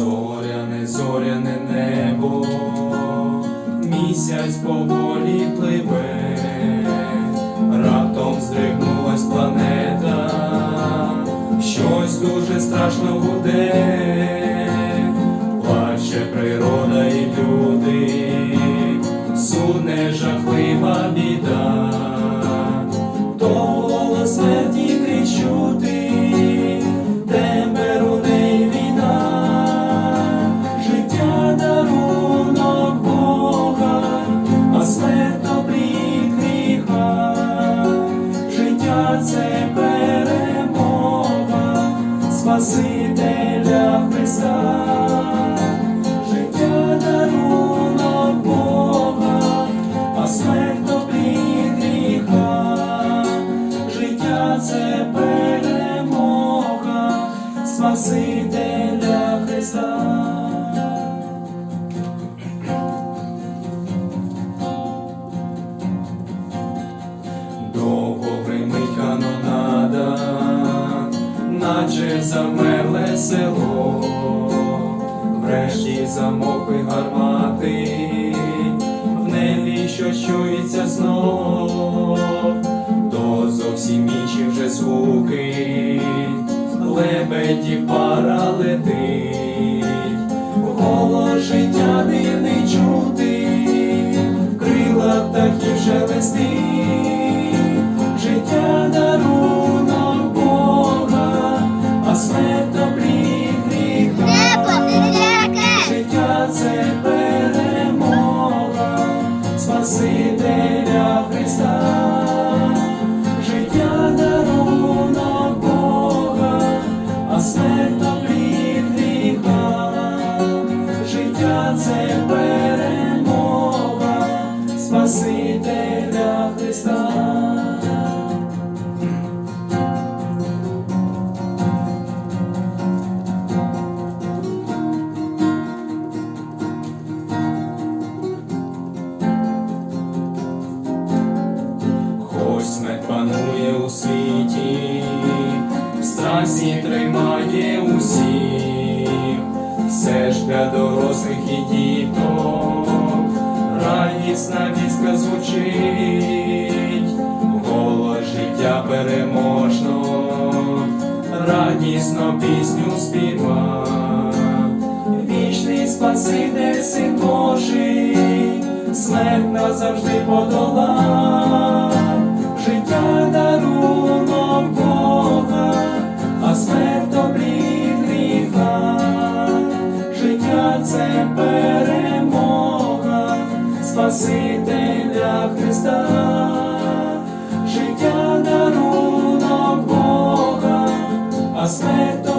зоряне, зоряне небо, місяць поволі пливе, раптом здригнулась планета, щось дуже страшно гуде, Спасителя Христа. Життя дарунок Бога, а смерть добрі гріха, життя це перемога Спасителя Христа. Замерле село, врешті замовкли гармати, в небі що чується знов, то зовсім інші вже звуки, лебеді пара летить, голос життя дивний чути, в крилах птахів шелестить, життя дарунок це перемога Спасителя Христа. Хоч смерть панує у світі, в страсі тримає усіх, все ж для діток, радісна віска звучить, голос життя переможно, радісно пісню співа, вічний Спаситель син Божий, смерть назавжди подолав, Спасителя Христа, життя дарунок Бога, а смерть